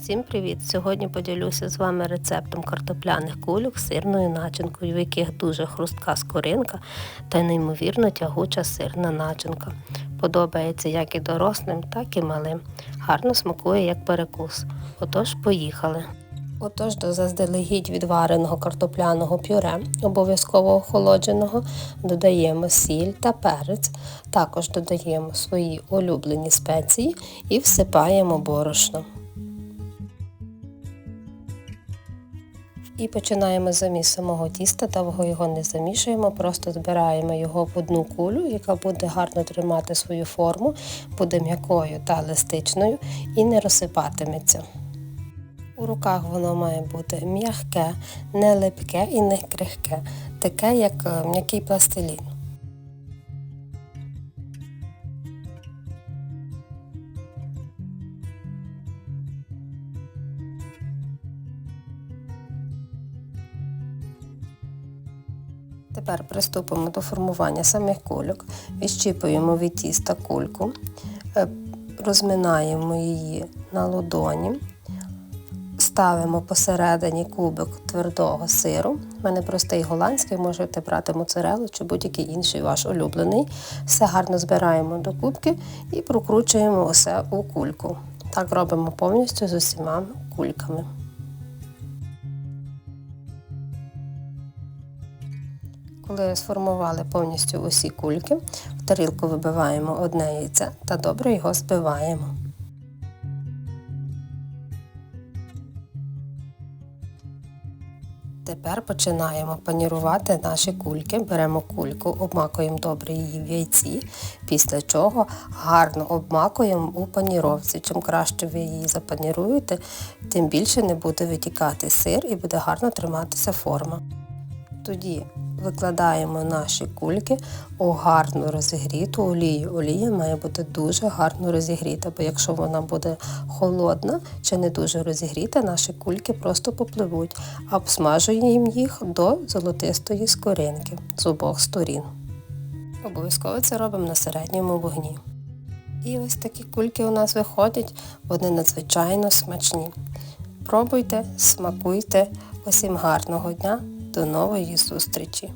Усім привіт! Сьогодні поділюся з вами рецептом картопляних кульок з сирною начинкою, в яких дуже хрустка скоринка та неймовірно тягуча сирна начинка. Подобається як і дорослим, так і малим. Гарно смакує як перекус. Отож, поїхали. Отож, до заздалегідь відвареного картопляного пюре, обов'язково охолодженого, додаємо сіль та перець. Також додаємо свої улюблені спеції і всипаємо борошно. І починаємо заміс самого тіста, довго його не замішуємо, просто збираємо його в одну кулю, яка буде гарно тримати свою форму, буде м'якою та еластичною і не розсипатиметься. У руках воно має бути м'яке, не липке і не крихке, таке як е, м'який пластилін. Тепер приступимо до формування самих кульок. Відщіпуємо від тіста кульку, е, розминаємо її на ладоні, ставимо посередині кубик твердого сиру. У мене простий голландський, можете брати моцарелу чи будь-який інший ваш улюблений. Все гарно збираємо до кубки і прокручуємо усе у кульку. Так робимо повністю з усіма кульками. Коли сформували повністю усі кульки, в тарілку вибиваємо одне яйце та добре його збиваємо. Тепер починаємо панірувати наші кульки. Беремо кульку, обмакуємо добре її в яйці, після чого гарно обмакуємо у паніровці. Чим краще ви її запаніруєте, тим більше не буде витікати сир і буде гарно триматися форма. Тоді викладаємо наші кульки у гарно розігріту олію. Олія має бути дуже гарно розігріта, бо якщо вона буде холодна чи не дуже розігріта, наші кульки просто попливуть, а обсмажуємо їх до золотистої скоринки з обох сторін. Обов'язково це робимо на середньому вогні. І ось такі кульки у нас виходять, вони надзвичайно смачні. Пробуйте, смакуйте, усім гарного дня! До нової зустрічі!